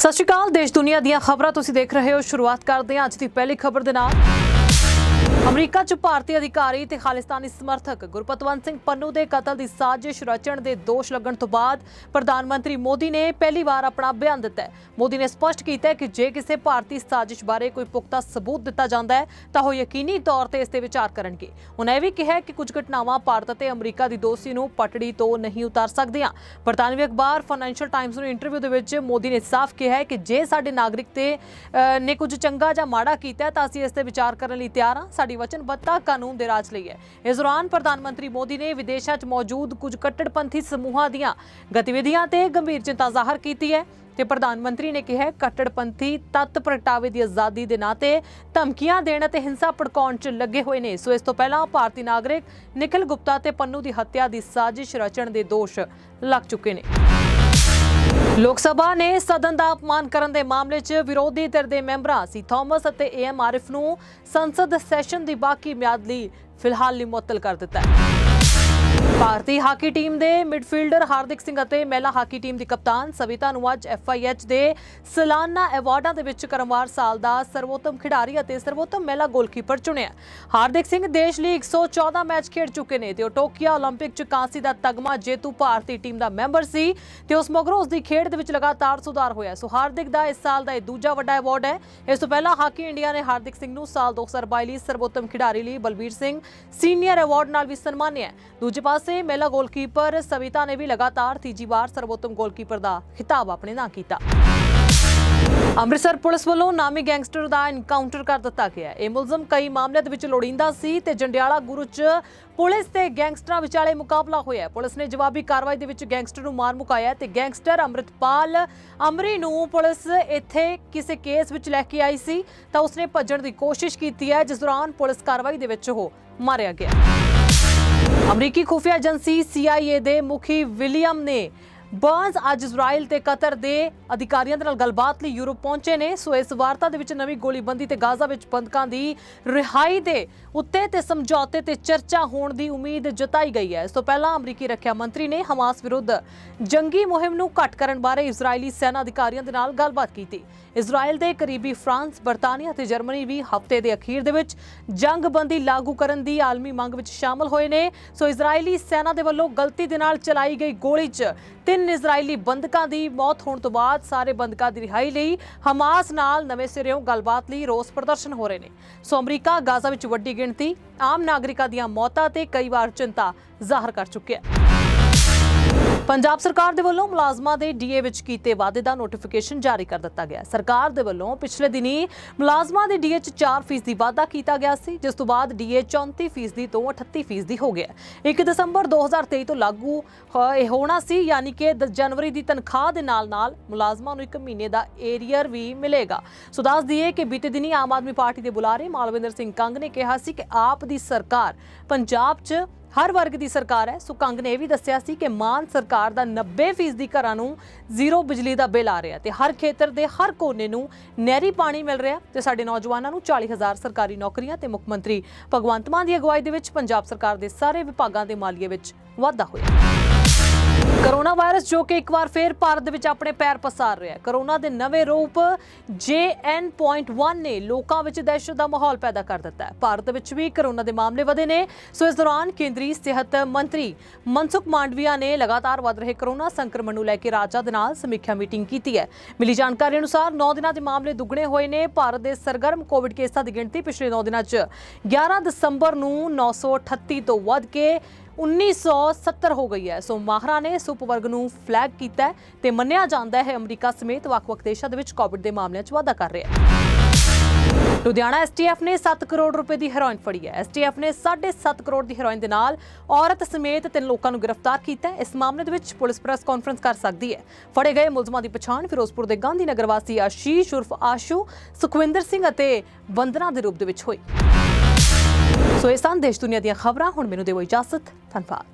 ਸਤਿ ਸ਼੍ਰੀ ਅਕਾਲ, ਦੇਸ਼ ਦੁਨੀਆ ਦੀਆਂ ਖਬਰਾਂ ਤੁਸੀਂ ਦੇਖ ਰਹੇ ਹੋ। ਸ਼ੁਰੂਆਤ ਕਰਦੇ ਹਾਂ ਅੱਜ ਦੀ ਪਹਿਲੀ ਖਬਰ ਦੇ ਨਾਲ। ਅਮਰੀਕਾ 'ਚ ਭਾਰਤੀ ਅਧਿਕਾਰੀ ਤੇ ਖਾਲਿਸਤਾਨੀ ਸਮਰਥਕ ਗੁਰਪਤਵੰਤ ਸਿੰਘ ਪੰਨੂ ਦੇ ਕਤਲ ਦੀ ਸਾਜ਼ਿਸ਼ ਰਚਣ ਦੇ ਦੋਸ਼ ਲੱਗਣ ਤੋਂ ਬਾਅਦ ਪ੍ਰਧਾਨ ਮੰਤਰੀ ਮੋਦੀ ਨੇ ਪਹਿਲੀ ਵਾਰ ਆਪਣਾ ਬਿਆਨ ਦਿੱਤਾ ਹੈ। ਮੋਦੀ ਨੇ ਸਪਸ਼ਟ ਕੀਤਾ ਹੈ ਕਿ ਜੇ ਕਿਸੇ ਭਾਰਤੀ ਸਾਜ਼ਿਸ਼ ਬਾਰੇ ਕੋਈ ਪੁਖਤਾ ਸਬੂਤ ਦਿੱਤਾ ਜਾਂਦਾ ਹੈ, ਤਾਂ ਉਹ ਯਕੀਨੀ ਤੌਰ ਤੇ ਇਸ ਤੇ ਵਿਚਾਰ ਕਰਨਗੇ। ਉਹਨਾਂ ਇਹ ਵੀ ਕਿਹਾ ਕਿ ਕੁਝ ਘਟਨਾਵਾਂ ਭਾਰਤ ਅਤੇ ਅਮਰੀਕਾ ਦੀ ਦੋਸਤੀ ਨੂੰ ਪਟੜੀ ਤੋਂ ਨਹੀਂ ਉਤਾਰ ਸਕਦੀਆਂ। ਬਰਤਾਨਵੀ ਅਖਬਾਰ ਫਾਈਨੈਂਸ਼ੀਅਲ ਟਾਈਮਸ ਨੂੰ ਇੰਟਰਵਿਊ ਦੇ ਵਿੱਚ ਮੋਦੀ ਨੇ ਸਾਫ਼ ਕਿਹਾ ਹੈ ਕਿ ਜੇ ਸਾਡੇ ਨਾਗਰਿਕ ਤੇ ਨੇ ਕੁਝ ਚੰਗਾ ਜਾਂ ਮਾੜਾ ਕੀਤਾ ਤਾਂ ਅਸੀਂ ਇਸ ਤੇ ਵਿਚਾਰ ਕਰਨ ਲਈ ਤਿਆਰ ਹਾਂ। ਸਾਡੀ ਵਚਨਬੱਧਤਾ ਕਾਨੂੰਨ ਦੇ ਰਾਜ ਲਈ ਹੈ। ਇਸ ਦੌਰਾਨ ਪ੍ਰਧਾਨ ਮੰਤਰੀ ਮੋਦੀ ਨੇ ਵਿਦੇਸ਼ਾਂ 'ਚ ਮੌਜੂਦ ਕੁਝ ਕੱਟੜਪੰਥੀ ਸਮੂਹਾਂ ਦੀਆਂ ਗਤੀਵਿਧੀਆਂ ਤੇ ਗੰਭੀਰ ਚਿੰਤਾ ਜ਼ਾਹਰ ਕੀਤੀ ਹੈ ਤੇ ਪ੍ਰਧਾਨ ਮੰਤਰੀ ਨੇ ਕਿਹਾ ਹੈ, ਕੱਟੜਪੰਥੀ ਤੱਤ ਪ੍ਰਗਟਾਵੇ ਦੀ ਆਜ਼ਾਦੀ ਦੇ ਨਾਂ ਤੇ ਧਮਕੀਆਂ ਦੇਣ ਅਤੇ ਹਿੰਸਾ ਭੜਕਾਉਣ 'ਚ ਲੱਗੇ ਹੋਏ ਨੇ। ਸੋ ਇਸ ਤੋਂ ਪਹਿਲਾਂ ਭਾਰਤੀ ਨਾਗਰਿਕ ਨਿਖਿਲ ਗੁਪਤਾ ਤੇ ਪੰਨੂ ਦੀ ਹੱਤਿਆ ਦੀ ਸਾਜ਼ਿਸ਼ ਰਚਣ ਦੇ ਦੋਸ਼ ਲੱਗ ਚੁੱਕੇ ਨੇ। ਲੋਕ ਸਭਾ ਨੇ ਸਦਨ ਦਾ ਅਪਮਾਨ ਕਰਨ ਦੇ ਮਾਮਲੇ 'ਚ ਵਿਰੋਧੀ ਧਿਰ ਦੇ ਮੈਂਬਰਾਂ ਸੀ ਥਾਮਸ ਅਤੇ ਏਐਮ ਆਰਿਫ ਨੂੰ ਸੰਸਦ ਸੈਸ਼ਨ ਦੀ ਬਾਕੀ ਮਿਆਦ ਲਈ ਫਿਲਹਾਲ ਲਈ ਮੁਅੱਤਲ ਕਰ ਦਿੱਤਾ ਹੈ। ਭਾਰਤੀ ਹਾਕੀ ਟੀਮ ਦੇ ਮਿਡਫੀਲਡਰ ਹਾਰਦਿਕ ਸਿੰਘ ਅਤੇ ਮਹਿਲਾ ਹਾਕੀ ਟੀਮ ਦੀ ਕਪਤਾਨ ਸਵਿਤਾ ਨੂੰ ਅੱਜ ਐਫਆਈਐਚ ਦੇ ਸਾਲਾਨਾ ਐਵਾਰਡਾਂ ਦੇ ਵਿੱਚ ਕਰਮਵਾਰ ਸਾਲ ਦਾ ਸਰਵੋਤਮ ਖਿਡਾਰੀ ਅਤੇ ਸਰਵੋਤਮ ਮਹਿਲਾ ਗੋਲਕੀਪਰ ਚੁਣਿਆ ਹਾਰਦਿਕ ਸਿੰਘ ਦੇਸ਼ ਲਈ 114 ਮੈਚ ਖੇਡ ਚੁੱਕੇ ਨੇ ਤੇ ਉਹ ਟੋਕੀਓ 올림픽 ਚ ਕਾਂਸੀ ਦਾ ਤਗਮਾ ਜੇਤੂ ਭਾਰਤੀ ਟੀਮ ਦਾ ਮੈਂਬਰ ਸੀ ਤੇ ਉਸ ਮਗਰੋਂ ਉਸ ਦੀ ਖੇਡ ਦੇ ਵਿੱਚ ਲਗਾਤਾਰ ਸੁਧਾਰ ਹੋਇਆ ਸੋ ਹਾਰਦਿਕ ਦਾ ਇਸ ਸਾਲ ਦਾ ਇਹ ਦੂਜਾ ਵੱਡਾ ਐਵਾਰਡ ਹੈ ਇਸ ਤੋਂ ਪਹਿਲਾਂ ਹਾਕੀ ਇੰਡੀਆ ਨੇ ਹਾਰਦਿਕ ਸਿੰਘ ਨੂੰ ਸਾਲ 2022 ਲਈ ਸਰਵੋਤਮ ਖਿਡਾਰੀ ਲਈ ਬਲਬੀਰ ਸਿੰਘ ਸੀਨੀਅਰ ਐਵਾਰਡ ਨਾਲ ਵੀ ਸਨਮਾਨਿਆ ਹੈ। ਦੂਜੇ ਪਾਸੇ ਮਹਿਲਾ ਗੋਲਕੀਪਰ ਸਵਿਤਾ ਨੇ ਵੀ ਲਗਾਤਾਰ ਤੀਜੀ ਵਾਰ ਸਰਵੋਤਮ ਗੋਲਕੀਪਰ ਦਾ ਖਿਤਾਬ ਆਪਣੇ ਨਾਂ ਕੀਤਾ। ਅੰਮ੍ਰਿਤਸਰ ਪੁਲਿਸ ਵੱਲੋਂ ਨਾਮੀ ਗੈਂਗਸਟਰ ਦਾ ਐਨਕਾਊਂਟਰ ਕਰ ਦਿੱਤਾ ਗਿਆ ਇਹ ਮੁਲਜ਼ਮ ਕਈ ਮਾਮਲਿਆਂ ਦੇ ਵਿੱਚ ਲੋੜੀਂਦਾ ਸੀ ਤੇ ਜੰਡਿਆਲਾ ਗੁਰੂ ਚ ਪੁਲਿਸ ਤੇ ਗੈਂਗਸਟਰਾਂ ਵਿਚਾਲੇ ਮੁਕਾਬਲਾ ਹੋਇਆ ਪੁਲਿਸ ਨੇ ਜਵਾਬੀ ਕਾਰਵਾਈ ਦੇ ਵਿੱਚ ਗੈਂਗਸਟਰ ਨੂੰ ਮਾਰ ਮੁਕਾਇਆ ਤੇ ਗੈਂਗਸਟਰ ਅੰਮ੍ਰਿਤਪਾਲ ਅਮਰੀ ਨੂੰ ਪੁਲਿਸ ਇੱਥੇ ਕਿਸੇ ਕੇਸ ਵਿੱਚ ਲੈ ਕੇ ਆਈ ਸੀ ਤਾਂ ਉਸਨੇ ਭੱਜਣ ਦੀ ਕੋਸ਼ਿਸ਼ ਕੀਤੀ ਹੈ, ਜਿਸ ਦੌਰਾਨ ਪੁਲਿਸ ਕਾਰਵਾਈ ਦੇ ਵਿੱਚ ਉਹ ਮਾਰਿਆ ਗਿਆ। ਅਮਰੀਕੀ ਖੁਫੀਆ ਏਜੰਸੀ CIA ਦੇ ਮੁਖੀ ਵਿਲੀਅਮ ਨੇ ਬਰਨਸ ਅੱਜ ਇਜ਼ਰਾਈਲ ਤੇ ਕਤਰ ਦੇ ਅਧਿਕਾਰੀਆਂ ਦੇ ਨਾਲ ਗੱਲਬਾਤ ਲਈ ਯੂਰਪ ਪਹੁੰਚੇ ਨੇ। ਸੋ ਇਸ ਵਾਰਤਾ ਦੇ ਵਿੱਚ ਨਵੀਂ ਗੋਲੀਬੰਦੀ ਤੇ ਗਾਜ਼ਾ ਵਿੱਚ ਬੰਦਕਾਂ ਦੀ ਰਿਹਾਈ ਦੇ ਉੱਤੇ ਤੇ ਸਮਝੌਤੇ ਤੇ ਚਰਚਾ ਹੋਣ ਦੀ ਉਮੀਦ ਜਤਾਈ ਗਈ ਹੈ। ਇਸ ਤੋਂ ਪਹਿਲਾਂ ਅਮਰੀਕੀ ਰੱਖਿਆ ਮੰਤਰੀ ਨੇ ਹਮਾਸ ਵਿਰੁੱਧ ਜੰਗੀ ਮੁਹਿੰਮ ਨੂੰ ਘੱਟ ਕਰਨ ਬਾਰੇ ਇਜ਼ਰਾਈਲੀ ਸੈਨਾ ਅਧਿਕਾਰੀਆਂ ਦੇ ਨਾਲ ਗੱਲਬਾਤ ਕੀਤੀ। ਇਜ਼ਰਾਈਲ ਦੇ ਕਰੀਬੀ ਫਰਾਂਸ, ਬਰਤਾਨੀਆ ਤੇ ਜਰਮਨੀ ਵੀ ਹਫ਼ਤੇ ਦੇ ਅਖੀਰ ਦੇ ਵਿੱਚ ਜੰਗਬੰਦੀ ਲਾਗੂ ਕਰਨ ਦੀ ਆਲਮੀ ਮੰਗ ਵਿੱਚ ਸ਼ਾਮਲ ਹੋਏ ਨੇ। ਸੋ ਇਜ਼ਰਾਈਲੀ ਸੈਨਾ ਦੇ ਵੱਲੋਂ ਗਲਤੀ ਦੇ ਨਾਲ ਚਲਾਈ ਗਈ ਗੋਲੀ 'ਚ ਤਿੰਨ ਤਿੰਨ ਇਜ਼ਰਾਈਲੀ ਬੰਦਕਾਂ ਦੀ ਮੌਤ ਹੋਣ ਤੋਂ ਬਾਅਦ ਸਾਰੇ ਬੰਦਕਾਂ ਦੀ ਰਿਹਾਈ ਲਈ ਹਮਾਸ ਨਾਲ ਨਵੇਂ ਸਿਰਿਓਂ ਗੱਲਬਾਤ ਲਈ ਰੋਸ ਪ੍ਰਦਰਸ਼ਨ ਹੋ ਰਹੇ ਨੇ। ਸੋ ਅਮਰੀਕਾ ਗਾਜ਼ਾ ਵਿੱਚ ਵੱਡੀ ਗਿਣਤੀ ਆਮ ਨਾਗਰਿਕਾਂ ਦੀਆਂ ਮੌਤਾਂ ਤੇ ਕਈ ਵਾਰ ਚਿੰਤਾ ਜ਼ਾਹਰ ਕਰ ਚੁੱਕਿਆ ਹੈ। ਪੰਜਾਬ ਸਰਕਾਰ ਦੇ ਵੱਲੋਂ ਮੁਲਾਜ਼ਮਾਂ ਦੇ ਡੀਏ ਵਿੱਚ ਕੀਤੇ ਵਾਅਦੇ ਦਾ ਨੋਟੀਫਿਕੇਸ਼ਨ ਜਾਰੀ ਕਰ ਦਿੱਤਾ ਗਿਆ। ਸਰਕਾਰ ਦੇ ਵੱਲੋਂ ਪਿਛਲੇ ਦਿਨੀ ਮੁਲਾਜ਼ਮਾਂ ਦੇ ਡੀਏ 'ਚ 4% ਦੀ ਵਾਧਾ ਕੀਤਾ ਗਿਆ ਸੀ, ਜਿਸ ਤੋਂ ਬਾਅਦ ਡੀਏ 34% ਦੀ ਤੋਂ 38% ਦੀ ਹੋ ਗਿਆ। 1 ਦਸੰਬਰ 2023 ਤੋਂ ਲਾਗੂ ਇਹ ਹੋਣਾ ਸੀ, ਯਾਨੀ ਕਿ 10 ਜਨਵਰੀ ਦੀ ਤਨਖਾਹ ਦੇ ਨਾਲ-ਨਾਲ ਮੁਲਾਜ਼ਮਾਂ ਨੂੰ ਇੱਕ ਮਹੀਨੇ ਦਾ ਏਰੀਅਰ ਵੀ ਮਿਲੇਗਾ। ਸੋ ਦੱਸ ਦਈਏ ਕਿ ਬੀਤੇ ਦਿਨੀ ਆਮ ਆਦਮੀ ਪਾਰਟੀ ਦੇ ਬੁਲਾਰੇ ਮਾਲਵਿੰਦਰ ਸਿੰਘ ਕੰਗ ਨੇ ਕਿਹਾ ਸੀ ਕਿ ਆਪ ਦੀ ਸਰਕਾਰ ਪੰਜਾਬ 'ਚ ਹਰ ਵਰਗ ਦੀ ਸਰਕਾਰ ਹੈ। ਸੋ ਕੰਗ ਨੇ ਇਹ ਵੀ ਦੱਸਿਆ ਸੀ ਕਿ ਮਾਨ ਸਰਕਾਰ ਦਾ 90% ਦੀ ਘਰਾਂ ਨੂੰ ਜ਼ੀਰੋ ਬਿਜਲੀ ਦਾ ਬਿੱਲ ਆ ਰਿਹਾ ਤੇ ਹਰ ਖੇਤਰ ਦੇ ਹਰ ਕੋਨੇ ਨੂੰ ਨਹਿਰੀ ਪਾਣੀ ਮਿਲ ਰਿਹਾ ਤੇ ਸਾਡੇ ਨੌਜਵਾਨਾਂ ਨੂੰ 40000 ਸਰਕਾਰੀ ਨੌਕਰੀਆਂ ਤੇ ਮੁੱਖ ਮੰਤਰੀ ਭਗਵੰਤ ਮਾਨ ਦੀ ਅਗਵਾਈ ਦੇ ਵਿੱਚ ਪੰਜਾਬ ਸਰਕਾਰ ਦੇ ਸਾਰੇ ਵਿਭਾਗਾਂ ਦੇ ਮਾਲੀਏ ਵਿੱਚ ਵਾਧਾ ਹੋਇਆ। ਕਰੋਨਾ ਵਾਇਰਸ ਜੋ ਕਿ ਇੱਕ ਵਾਰ ਫੇਰ ਭਾਰਤ ਦੇ ਵਿੱਚ ਆਪਣੇ ਪੈਰ ਪਸਾਰ ਰਿਹਾ ਹੈ। ਕਰੋਨਾ ਦੇ ਨਵੇਂ ਰੂਪ JN.1 ਨੇ ਲੋਕਾਂ ਵਿੱਚ ਦਹਿਸ਼ਤ ਦਾ ਮਾਹੌਲ ਪੈਦਾ ਕਰ ਦਿੱਤਾ ਹੈ। ਭਾਰਤ ਵਿੱਚ ਵੀ ਕਰੋਨਾ ਦੇ ਮਾਮਲੇ ਵਧੇ ਨੇ। ਸੋ ਇਸ ਦੌਰਾਨ ਕੇਂਦਰੀ ਸਿਹਤ ਮੰਤਰੀ ਮਨਸੁਖ ਮਾਂਡਵੀਆ ਨੇ ਲਗਾਤਾਰ ਵਧ ਰਹੇ ਕਰੋਨਾ ਸੰਕਰਮਣ ਨੂੰ ਲੈ ਕੇ ਰਾਜਾਂ ਦੇ ਨਾਲ ਸਮੀਖਿਆ ਮੀਟਿੰਗ ਕੀਤੀ ਹੈ। ਮਿਲੀ ਜਾਣਕਾਰੀ ਅਨੁਸਾਰ 9 ਦਿਨਾਂ ਦੇ ਮਾਮਲੇ ਦੁੱਗਣੇ ਹੋਏ ਨੇ। ਭਾਰਤ ਦੇ ਸਰਗਰਮ ਕੋਵਿਡ ਕੇਸਾਂ ਦੀ ਗਿਣਤੀ ਪਿਛਲੇ 9 ਦਿਨਾਂ 'ਚ 11 ਦਸੰਬਰ ਨੂੰ 938 ਤੋਂ ਵੱਧ ਕੇ 1970 ਹੋ ਗਈ ਹੈ। ਸੋ ਮਾਹਰਾਂ ਨੇ ਇਸ ਉਪਵਰਗ ਨੂੰ ਫਲੈਗ ਕੀਤਾ ਹੈ ਤੇ ਮੰਨਿਆ ਜਾਂਦਾ ਹੈ ਅਮਰੀਕਾ ਸਮੇਤ ਵੱਖ-ਵੱਖ ਦੇਸ਼ਾਂ ਦੇ ਵਿੱਚ ਕੋਵਿਡ ਦੇ ਮਾਮਲਿਆਂ 'ਚ ਵਾਧਾ ਕਰ ਰਿਹਾ ਹੈ। ਲੁਧਿਆਣਾ ਐਸਟੀਐਫ ਨੇ 7 ਕਰੋੜ ਰੁਪਏ ਦੀ ਹੈਰੋਇਨ ਫੜੀ ਹੈ। ਐਸਟੀਐਫ ਨੇ 7.5 ਕਰੋੜ ਦੀ ਹੈਰੋਇਨ ਦੇ ਨਾਲ ਔਰਤ ਸਮੇਤ ਤਿੰਨ ਲੋਕਾਂ ਨੂੰ ਗ੍ਰਿਫਤਾਰ ਕੀਤਾ ਹੈ। ਇਸ ਮਾਮਲੇ ਦੇ ਵਿੱਚ ਪੁਲਿਸ ਪ੍ਰੈਸ ਕਾਨਫਰੰਸ ਕਰ ਸਕਦੀ ਹੈ। ਫੜੇ ਗਏ ਮੁਲਜ਼ਮਾਂ ਦੀ ਪਛਾਣ ਫਿਰੋਜ਼ਪੁਰ ਦੇ ਗਾਂਧੀ ਨਗਰ ਵਾਸੀ ਆਸ਼ੀਸ਼ ਉਰਫ ਆਸ਼ੂ ਸੁਖਵਿੰਦਰ ਸਿੰਘ ਅਤੇ ਵੰਦਨਾ ਦੇ ਰੂਪ ਦੇ ਵਿੱਚ ਹੋਈ। ਸੋ ਇਹ ਸਨ ਦੇਸ਼ ਦੁਨੀਆ ਦੀਆਂ ਖਬਰਾਂ ਹੁਣ ਮੈਨੂੰ ਦਿਓ ਇਜਾਜ਼ਤ ਧੰਨਵਾਦ।